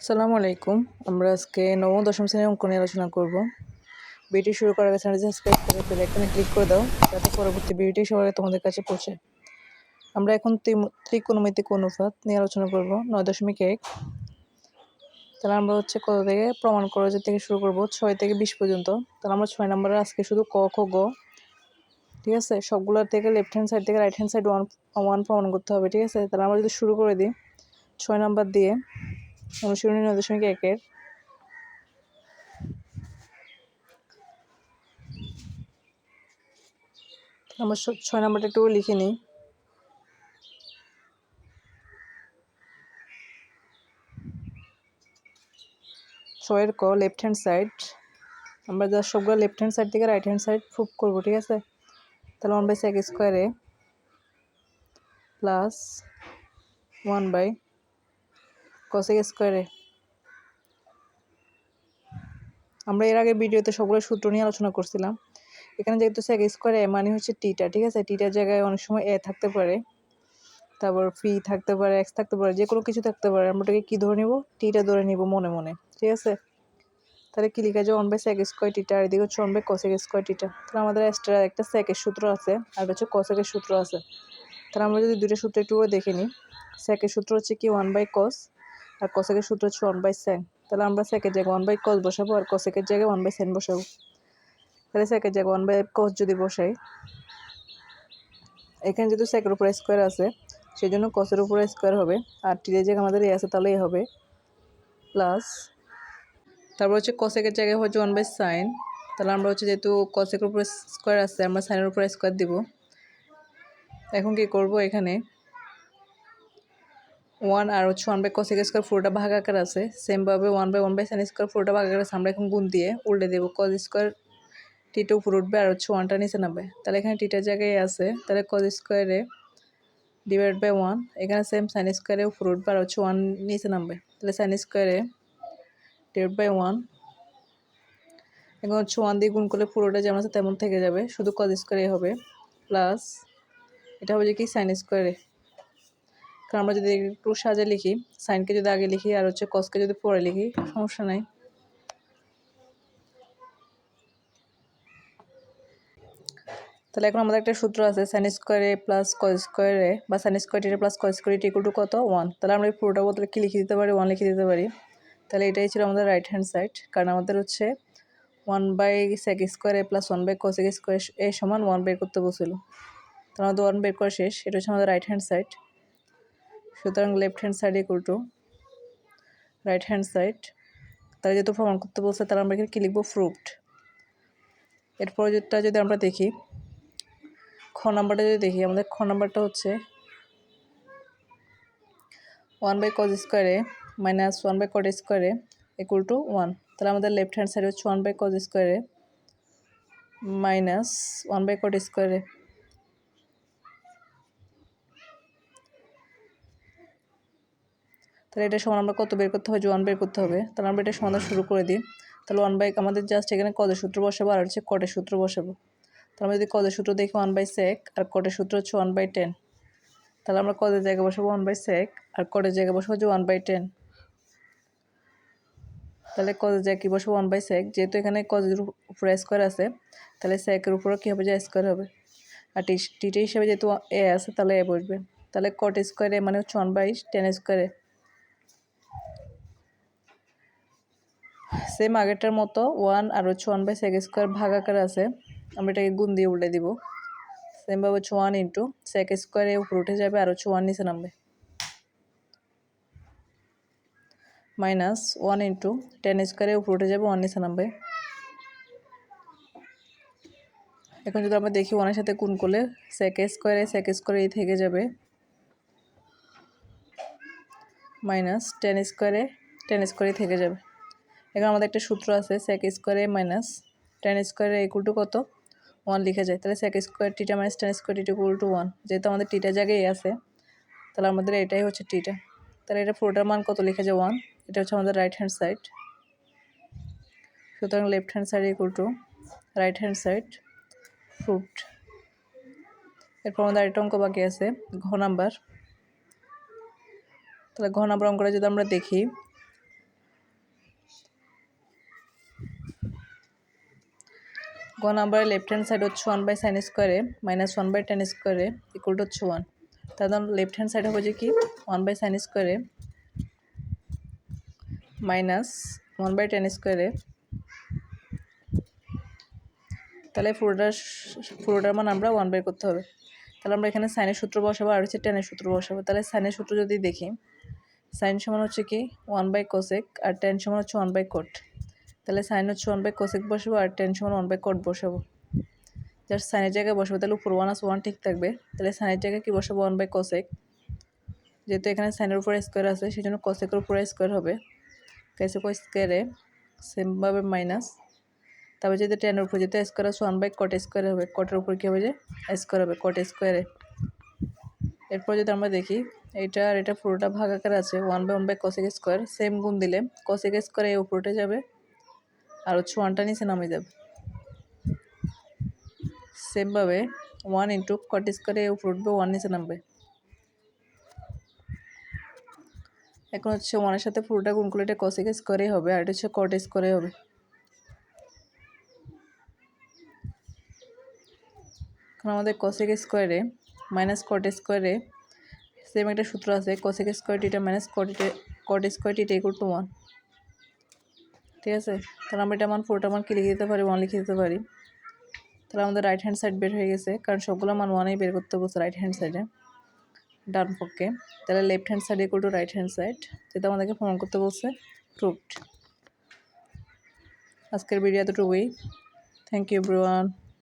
আসসালামু আলাইকুম। আমরা আজকে নবম, দশম শ্রেণির অঙ্ক নিয়ে আলোচনা করব। ভিডিও শুরু করার আগে চ্যানেলটি সাবস্ক্রাইব করে বেল আইকনে ক্লিক করে দাও, যাতে পরবর্তী ভিডিওটি আগে তোমাদের কাছে পৌঁছে। আমরা এখন ত্রিকোণমিতিক অনুপাত নিয়ে আলোচনা করব, নয় দশমিক এক। তাহলে আমরা হচ্ছে কত থেকে প্রমাণ করা যে থেকে শুরু করব, ছয় থেকে বিশ পর্যন্ত। তাহলে আমরা ছয় নম্বরে আজকে শুধু ক, খ, গ। ঠিক আছে? সবগুলোর থেকে লেফট হ্যান্ড সাইড থেকে right hand side one one প্রমাণ করতে হবে, ঠিক আছে? তাহলে আমরা যদি শুরু করে দিই, ছয় নম্বর দিয়ে অনুশীলনী নয় দশমিক একের আমরা ছয় নাম্বারটা একটু লিখে নিই। ছয়ের ক লেফট হ্যান্ড সাইড আমরা যা সবগুলো লেফট হ্যান্ড সাইড থেকে রাইট হ্যান্ড সাইড প্রুভ করব, ঠিক আছে? তাহলে ওয়ান বাই সেক স্কোয়ারে প্লাস ওয়ান বাই কসেক স্কোয়ারে আমরা এর আগে ভিডিওতে সবগুলো সূত্র নিয়ে আলোচনা করছিলাম। এখানে যেহেতু সেক স্কোয়ারে মানে হচ্ছে টিটা ঠিক আছে? টিটার জায়গায় অনেক সময় এ থাকতে পারে। তারপর ফি থাকতে পারে এক্স থাকতে পারে, যে কোনো কিছু থাকতে পারে। আমরা ওটাকে কী ধরে নিব? টিটা ধরে নিব মনে মনে, ঠিক আছে? তাহলে কি লিখা যায়? One by sec square theta আর এদিকে হচ্ছে one by cosec square theta তাহলে আমাদের এক্সট্রা একটা সেকের সূত্র আছে, আর হচ্ছে কসেকের সূত্র আছে। তাহলে আমরা যদি দুটো সূত্র একটু দেখে নিই। সেকের সূত্র হচ্ছে কি? ওয়ান বাই কস আর কসেকের সূত্র হচ্ছে ওয়ান বাই সেন তাহলে আমরা সেকের জায়গায় ওয়ান বাই কস বসাবো আর কসেকের জায়গায় ওয়ান বাই সেন বসাবো। তাহলে সেকের জায়গায় ওয়ান বাই কস যদি বসাই, এখানে যেহেতু সেকের উপরে স্কোয়ার আছে সেই জন্য কসের উপরে স্কোয়ার হবে। আর টিরের জায়গায় আমাদের এ আছে তাহলে এ হবে। প্লাস তারপর হচ্ছে কসেকের জায়গায় হচ্ছে ওয়ান বাই সাইন তাহলে আমরা হচ্ছে যেহেতু কসেকের উপরে স্কোয়ার আছে, আমরা সাইনের উপরে স্কোয়ার দিব। এখন কি করব এখানে? ওয়ান আর হচ্ছে ওয়ান বাই কসেক স্কোয়ার পুরোটা ভাগ আকার আছে। সেমভাবে one by one by sine square পুরোটা ভাগ আকার আছে, আমরা এখন গুণ দিয়ে উল্টে দেবো। কজ স্কোয়ার টিটা উপরে উঠবে আর হচ্ছে ওয়ানটা নিচে নামবে। তাহলে এখানে টিটার জায়গায় আছে, তাহলে কজ স্কোয়ারে ডিভাইড বাই ওয়ান এখানে সেম সাইন স্কোয়ারে উপরে উঠবে আর হচ্ছে ওয়ান নিচে নামবে। তাহলে সাইন স্কোয়ারে ডিভাইড বাই ওয়ান এখন হচ্ছে ওয়ান দিয়ে গুণ করলে পুরোটা যেমন আছে তেমন থেকে যাবে, শুধু কজ স্কোয়ারে হবে। প্লাস এটা হবে যে কি? সাইন স্কোয়ারে কারণ আমরা যদি একটু সাজে লিখি, সাইনকে যদি আগে লিখি আর হচ্ছে কসকে যদি পরে লিখি, সমস্যা নাই। তাহলে এখন আমাদের একটা সূত্র আছে সাইন স্কোয়ারে প্লাস কস স্কোয়ারে বা sine square plus cos square equal to কত? ওয়ান তাহলে আমরা এই পুরোটা বদলে কি লিখে দিতে পারি? ওয়ান লিখে দিতে পারি। তাহলে এটাই ছিল আমাদের রাইট হ্যান্ড সাইড কারণ আমাদের হচ্ছে ওয়ান বাই সেক স্কোয়ারে plus one by cosec square এ সমান ওয়ান বের করতে বসছিল তাহলে আমাদের ওয়ান বের করা শেষ, এটা হচ্ছে আমাদের রাইট হ্যান্ড সাইড সুতরাং left hand side equal to right hand side তাহলে যেহেতু প্রমাণ করতে বলছে, তাহলে আমরা এখানে কী লিখব? ফ্রুট এরপর যেটা যদি আমরা দেখি, খ নাম্বারটা যদি দেখি, আমাদের খ নাম্বারটা হচ্ছে ওয়ান বাই কজ স্কোয়ারে মাইনাস ওয়ান বাই কট স্কোয়ারে ইকুয়াল টু ওয়ান তাহলে আমাদের লেফট হ্যান্ড সাইড হচ্ছে ওয়ান বাই কজ স্কোয়ারে মাইনাস ওয়ান বাই কট স্কোয়ারে তাহলে এটা সমান আমরা কত বের করতে হবে? যে ওয়ান বের করতে হবে। তাহলে আমরা এটা সমাধান শুরু করে দিই। তাহলে ওয়ান বাই আমাদের জাস্ট এখানে কদের সূত্র বসাবো আর হচ্ছে কটের সূত্র বসাবো। তাহলে আমরা যদি কদের সূত্র দেখি ওয়ান বাই সেক আর কটের সূত্র হচ্ছে ওয়ান বাই টেন তাহলে আমরা কদের জায়গায় বসাবো ওয়ান বাই সেক আর কটের জায়গায় বসাবো হচ্ছে ওয়ান বাই টেন তাহলে কদের জায়গায় কী বসাবো? ওয়ান বাই সেক যেহেতু এখানে কদের উপরে স্কোয়ার আছে, তাহলে সেকের উপরে কী হবে? যে স্কোয়ার হবে। আর টি টিটি হিসাবে যেহেতু এ আছে, তাহলে এ বসবে। তাহলে কট স্কোয়ারে মানে হচ্ছে ওয়ান বাই টেন স্কোয়ারে সেম আগেরটার মতো ওয়ান আর হচ্ছে ওয়ান বাই সেক স্কোয়ার ভাগ আকার আছে। আমরা এটাকে গুণ দিয়ে উল্টে দিব। সেমভাবে হচ্ছে ওয়ান ইন্টু সেক স্কোয়ারে উপরে উঠে যাবে আর হচ্ছে ওয়ান নিচে নামবে। মাইনাস ওয়ান ইন্টু টেন স্কোয়ারে উপরে উঠে যাবে ওয়ান নিচে নামবে। এখন যদি আমরা দেখি ওয়ানের সাথে গুণ করলে সেক স্কোয়ারে সেক স্কোয়ারে এই থেকে যাবে। মাইনাস টেন স্কোয়ারে টেন স্কোয়ারে থেকে যাবে। এখানে আমাদের একটা সূত্র আছে সেক স্কোয়ারে মাইনাস টেন স্কোয়ারে ইকুয়াল টু কত? ওয়ান লিখে যায়। তাহলে sec square theta minus tan square theta equal to one যেহেতু আমাদের টিটা জায়গায় আছে, তাহলে আমাদের এটাই হচ্ছে টিটা তাহলে এটা পুরোটার মান কত লিখে যায়? ওয়ান এটা হচ্ছে আমাদের রাইট হ্যান্ড সাইড সুতরাং left hand side equal to right hand side fruit এরপর আমাদের আরেকটা অঙ্ক বাকি আছে, ঘ নাম্বার তাহলে ঘ নাম্বার অঙ্কটা যদি আমরা দেখি গ নাম্বারের লেফট হ্যান্ড সাইড হচ্ছে ওয়ান বাই সাইন স্কোয়ারে মাইনাস ওয়ান বাই টেন স্কোয়ারে ইকুয়াল টু হচ্ছে ওয়ান তাহলে লেফট হ্যান্ড সাইড হবে যে কি? ওয়ান বাই সাইন স্কোয়ারে মাইনাস ওয়ান বাই টেন স্কোয়ারে তাহলে পুরোটার পুরোটার মান আমরা ওয়ান বাই করতে হবে। তাহলে আমরা এখানে সাইনের সূত্র বসাবো আর হচ্ছে টেনের সূত্র বসাবো। তাহলে সাইনের সূত্র যদি দেখি সাইন সমান হচ্ছে কি? ওয়ান বাই কোসেক আর টেন সমান হচ্ছে ওয়ান বাই কোট তাহলে সাইন হচ্ছে ওয়ান বাই কোসেক বসাবো আর টেন সমান ওয়ান বাই কোট বসাবো। জাস্ট সাইনের জায়গায় বসাবো, তাহলে উপর ওয়ান আস ওয়ান ঠিক থাকবে। তাহলে সাইনের জায়গায় কী বসাবো? ওয়ান বাই কোসেক যেহেতু এখানে সাইনের উপরে স্কোয়ার আছে সেই জন্য কোসেকের উপরে স্কোয়ার হবে। কেসে কো স্কোয়ারে সেমভাবে মাইনাস তারপর যদি টেনের উপর যেতে স্কোয়ার আছে ওয়ান বাই কট স্কোয়ার হবে। কটের উপর কী হবে যে? স্কোয়ার হবে কট স্কোয়ারে এরপর যদি আমরা দেখি এটা আর এটা পুরোটা ভাগ আকারে আছে one by one by cosec square same গুণ দিলে কসেক স্কোয়ার এই উপরটা যাবে। আর হচ্ছে ওয়ানটা নিচে নামে যাবে সেমভাবে ওয়ান ইন্টু কট স্কোয়ারে উপর উঠবে ওয়ান নিচে নামবে। এখন হচ্ছে ওয়ানের সাথে পুরোটা গুণ করলে এটা কসেক স্কোয়ারেই হবে, আর এটা হচ্ছে কট স্কোয়ারে হবে। এখন আমাদের কসেক স্কোয়ারে মাইনাস কট স্কোয়ারে সেম একটা সূত্র আছে cosec square theta minus cot cot square theta equal to one ঠিক আছে? তাহলে আমরা এটা মান পুরোটা মান কি লিখে দিতে পারি? ওয়ান লিখে দিতে পারি। তাহলে আমাদের রাইট হ্যান্ড সাইড বের হয়ে গেছে, কারণ সবগুলো মান ওয়ানেই বের করতে বলছে রাইট হ্যান্ড সাইডে ডান পক্ষে। তাহলে left hand side equal to right hand side যেটা আমাদেরকে প্রমাণ করতে বলছে প্রুভড আজকের ভিডিও এতটুকুই। Thank you ব্রুয়ান